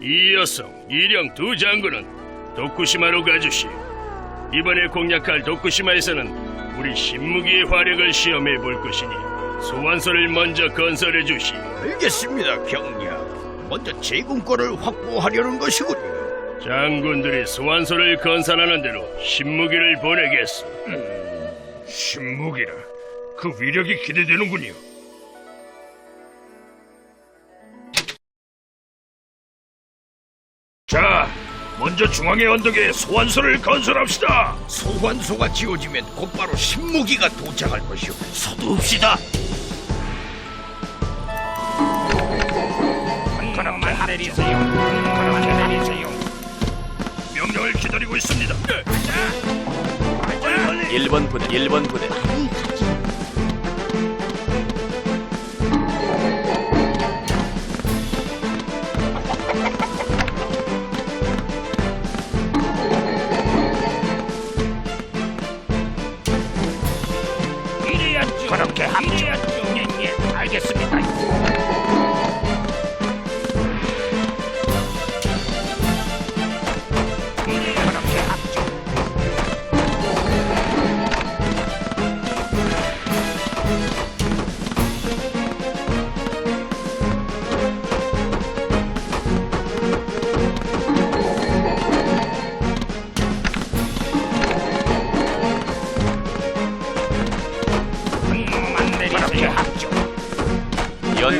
이어서 이령 두 장군은 도쿠시마로 가주시오. 이번에 공략할 도쿠시마에서는 우리 신무기의 화력을 시험해 볼 것이니 소환소를 먼저 건설해 주시오. 알겠습니다, 경략. 먼저 제공권을 확보하려는 것이군요. 장군들이 소환소를 건설하는 대로 신무기를 보내겠소. 신무기라 그 위력이 기대되는군요. 자, 먼저 중앙의 언덕에 소환소를 건설합시다. 소환소가 지어지면 곧바로 신무기가 도착할 것이오. 서두읍시다. 그렇게 내리세요. 그렇게 내리세요. 명령을 기다리고 있습니다. 1번 부대 1번 부대 이래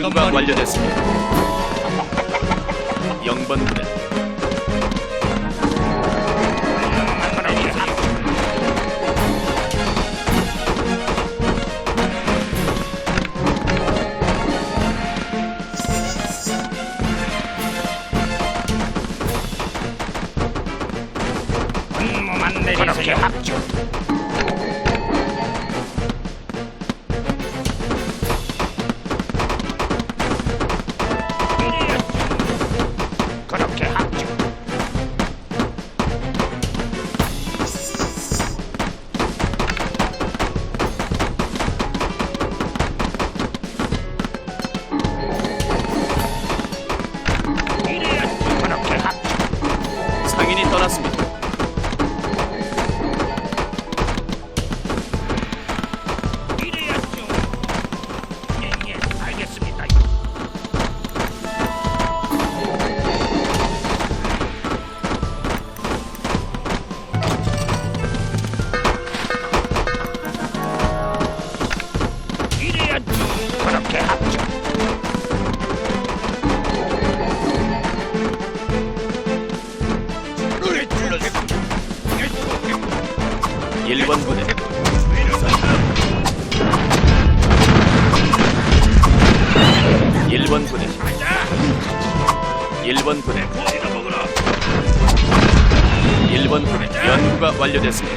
연구가 완료됐습니다. 0번 부대 연구가 완료됐습니다.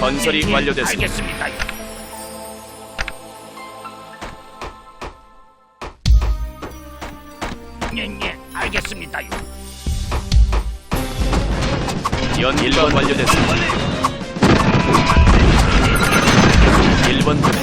건설이 완료됐습니다. 알겠습니다. 연구가 완료됐습니다 1번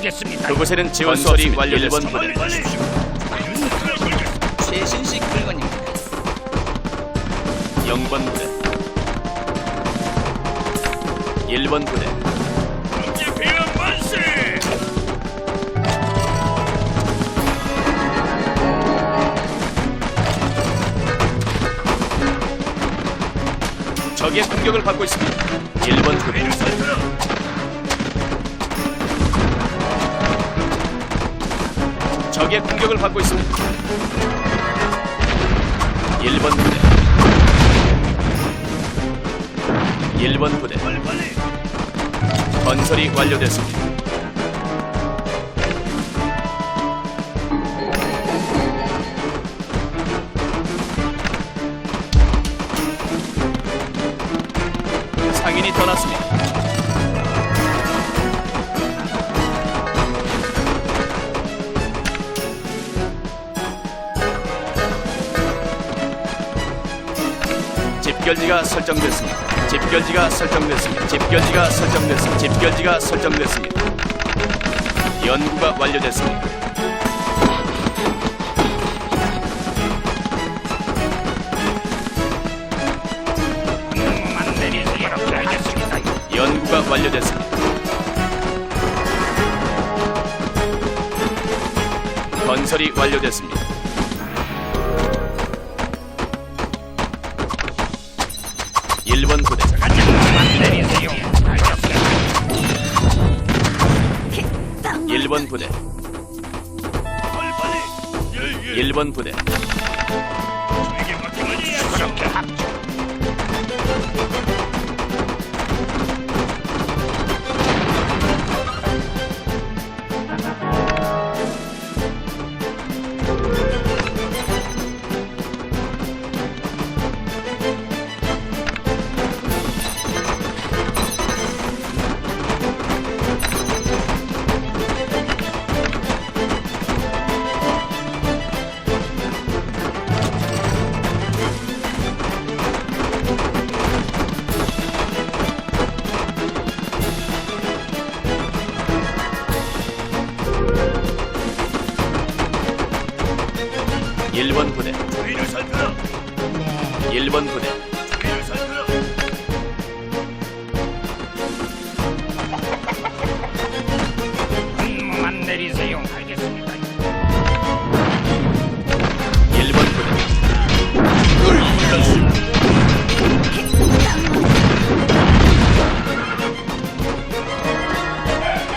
알겠습니다. 그곳에는 지원 완료됐습니다. 빨리 빨리. 최신식 물건입니다. 0번 부대 1번 부대 만세. 적의 공격을 받고 있습니다. 1번 부대 위를 살펴라. 적의 공격을 받고 있습니다. 1번 부대 1번 부대. 건설이 완료됐습니다. 상인이 떠났습니다. 집결지가 설정됐습니다. 집결지가 설정됐습니다. 집결지가 설정됐습니다. 집결지가 설정됐습니다. 연구가 완료됐습니다. 연구가 완료됐습니다. 건설이 완료됐습니다. 일번 부대 명만 내리세요. 알겠습니다. 1번 부대 빨리 빨리. 예예. 1번 부대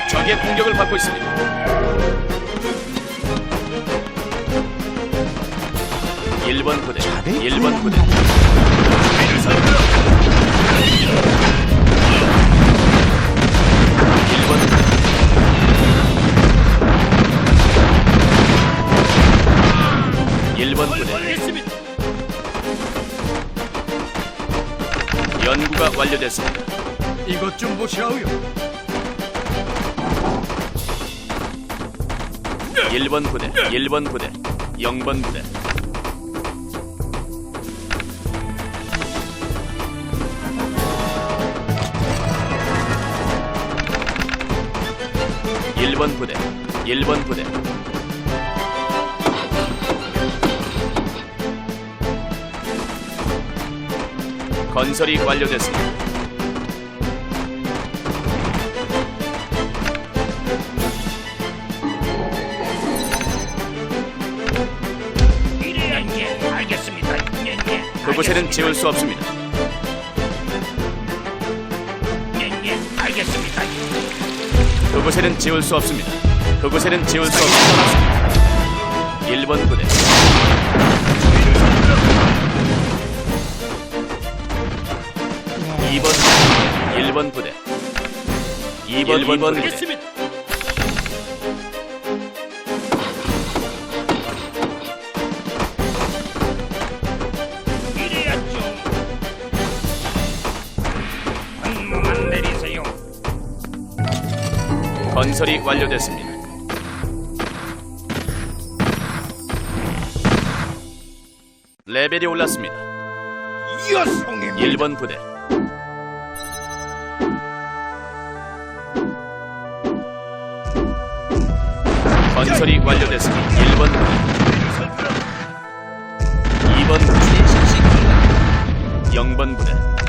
적의 공격을 받고 있습니다. 일번 부대 1번 부대 알겠습니다. 연구가 완료됐습니다. 이것 좀 보시라우요. 1번 부대 1번 부대 0번 부대 일번 부대 1번 부대 건설이 완료됐습니다. 예. 예, 예. 그곳에는 지울 수 없습니다. 그곳에는 지울 수 없습니다. 그곳에는 지울 수 없습니다. 1번 부대 1번 부대 2번 2번 부대 알겠습니다. 이래야죠. 명만 내리세요. 건설이 완료됐습니다. 레벨이 올랐습니다. 여성의 1번 부대 건설이 완료됐습니다. 1번 부대. 2번 부대. 0번 부대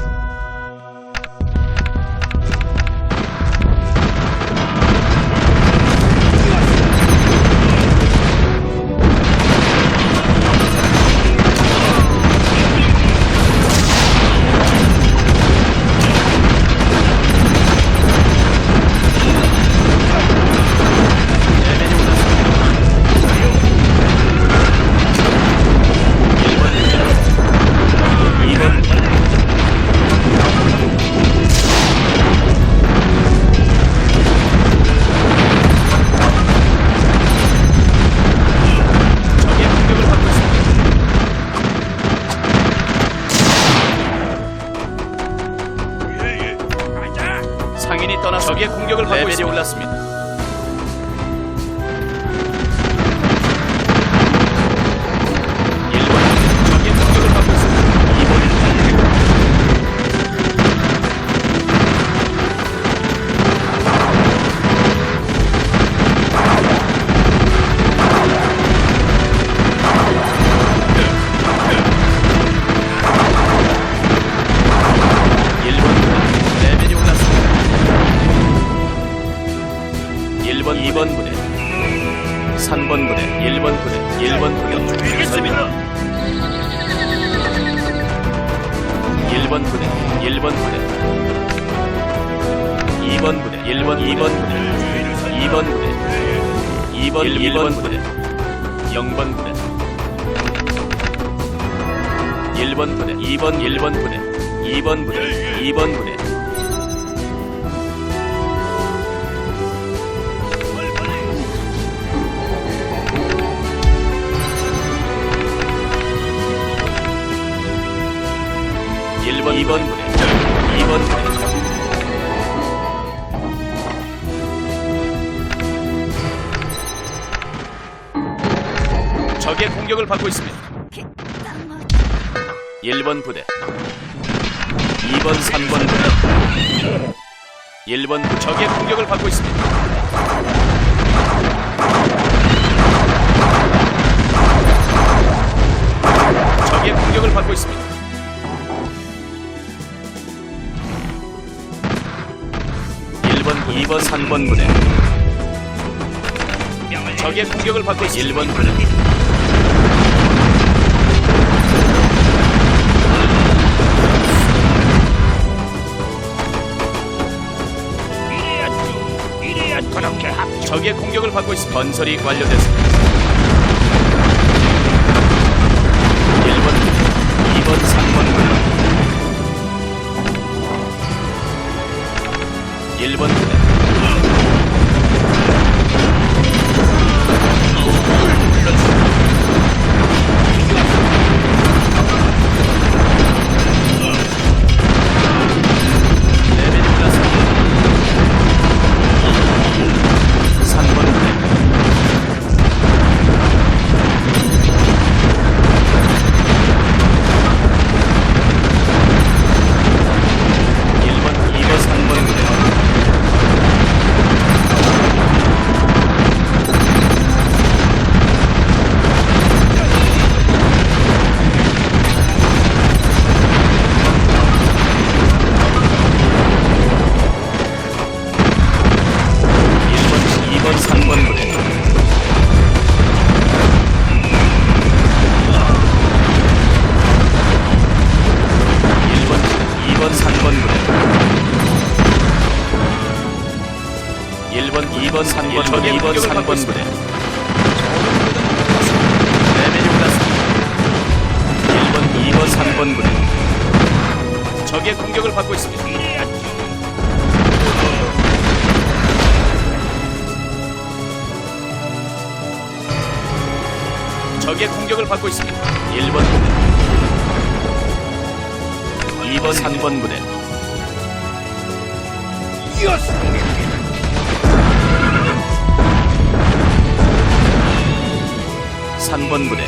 2번 부대 1번 2번 부대 2번 부대 2번 1번 부대 0번 부대 1번 부대 2번 1번 부대 2번 부대 2번 부대. 일번 2번 부대 적의 공격을 받고 있습니다. 1번 부대 2번 3번 부대 1번 부 적의 공격을 받고 있습니다. 적의 공격을 받고 있습니다. 1번, 2번, 3번 부대 적의 공격을 받고 있습니다. 1번 부대 받고 있습니다. 건설이 완료됐습니다. 1번, 2번, 3번 부대 1번 2번, 3번, 2번, 3번 부대 레벨이 올랐습니다 1번, 2번, 3번 부대 적의 공격을 받고 있습니다. 적의 공격을 받고 있습니다. 1번 부대 2번, 3번 부대 3번 부대.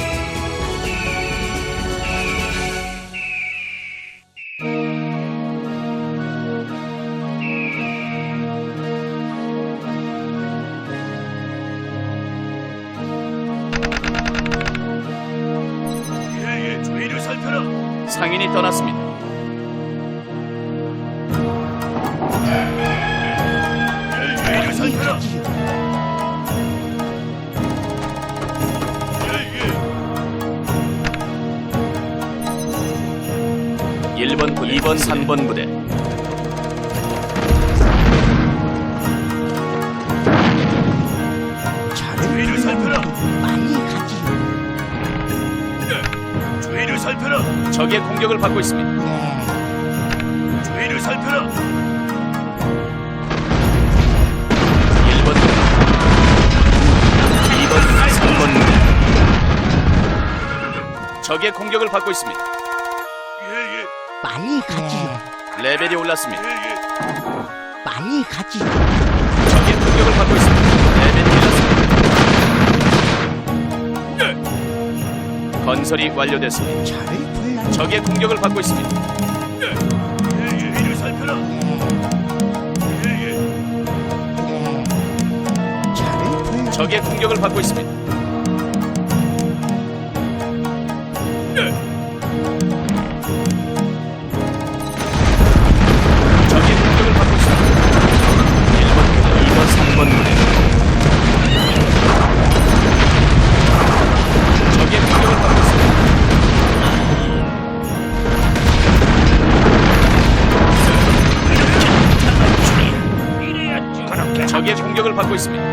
예예 주의를 살펴라. 상인이 떠났습니다. 1번 3번 부대 주의를 살펴라. 빨리 가지. 네. 주의를 살펴라. 적의 공격을 받고 있습니다. 주의를 살펴라. 1번 부대 2번 3번 부대 적의 공격을 받고 있습니다. 예예 많이 가지요. 레벨이 올랐습니다. 예예. 많이 가지요. 적의 공격을 받고 있습니다. 레벨이 올랐습니다. 건설이 완료됐습니다. 저를 불러. 적의 공격을 받고 있습니다. 예예. 저를 불러. 적의 공격을 받고 있습니다. 공격을 받고 있습니다.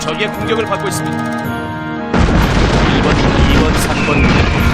적의 공격을 받고 있습니다. 1번, 2번, 3번